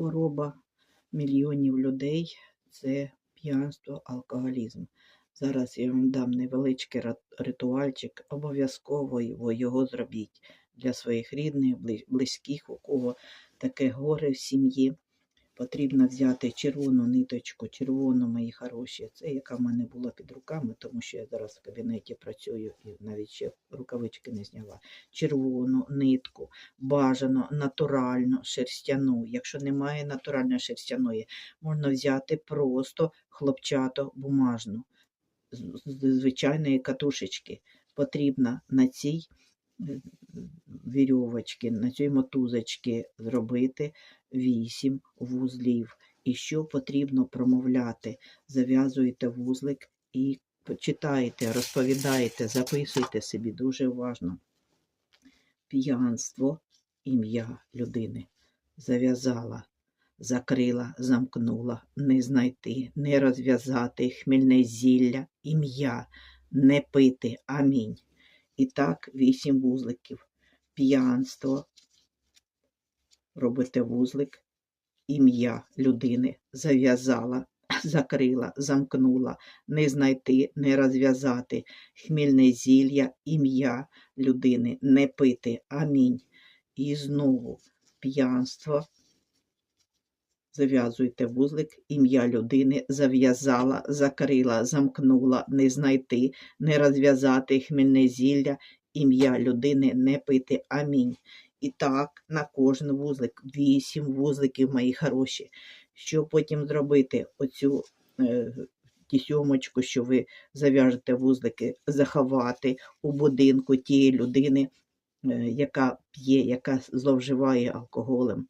хвороба мільйонів людей це п'янство, алкоголізм. Зараз я вам дам невеличкий ритуальчик, обов'язково його зробіть для своїх рідних, близьких, у кого таке горе в сім'ї. Потрібно взяти червону ниточку, червону, мої хороші, це яка в мене була під руками, тому що я зараз в кабінеті працюю і навіть ще рукавички не зняла. Червону нитку, бажано натуральну шерстяну. Якщо немає натуральної шерстяної, можна взяти просто хлопчато бумажну з звичайної катушечки. Потрібно на цій вірьовочці, на цій мотузочці зробити 8 вузлів. І що потрібно промовляти? Зав'язуєте вузлик і читаєте, розповідаєте, записуйте собі дуже уважно. П'янство, ім'я людини. Зав'язала, закрила, замкнула, не знайти, не розв'язати, хмільне зілля, ім'я, не пити. Амінь. І так, вісім вузликів. П'янство, робите вузлик, ім'я людини зав'язала, закрила, замкнула, не знайти, не розв'язати, хмільне зілля, ім'я людини, не пити. Амінь. І знову п'янство. Зав'язуйте вузлик, ім'я людини зав'язала, закрила, замкнула, не знайти, не розв'язати, хмільне зілля, ім'я людини не пити. Амінь. І так, на кожен вузлик, вісім вузликів, мої хороші. Що потім зробити? Оцю е, тісьомочку, що ви зав'яжете вузлики, заховати у будинку тієї людини, е, яка п'є, яка зловживає алкоголем.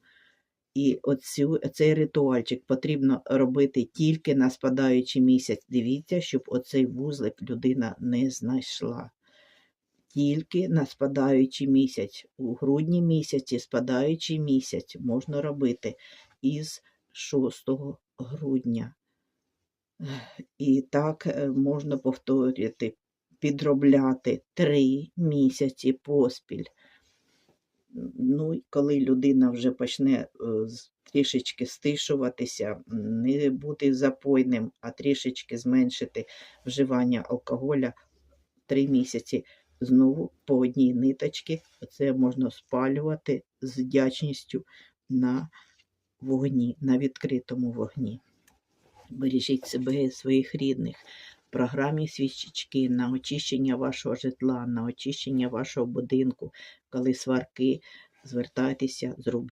І оцю, цей ритуальчик потрібно робити тільки на спадаючий місяць. Дивіться, щоб оцей вузлик людина не знайшла. Тільки на спадаючий місяць. У грудні місяці спадаючий місяць можна робити із 6 грудня. І так е, можна повторювати, підробляти три місяці поспіль. Ну, коли людина вже почне е, трішечки стишуватися, не бути запойним, а трішечки зменшити вживання алкоголя три місяці, знову по одній ниточці. Це можна спалювати з вдячністю на вогні, на відкритому вогні. Бережіть себе і своїх рідних. Програмі свічечки на очищення вашого житла, на очищення вашого будинку, коли сварки, звертайтеся, зроб-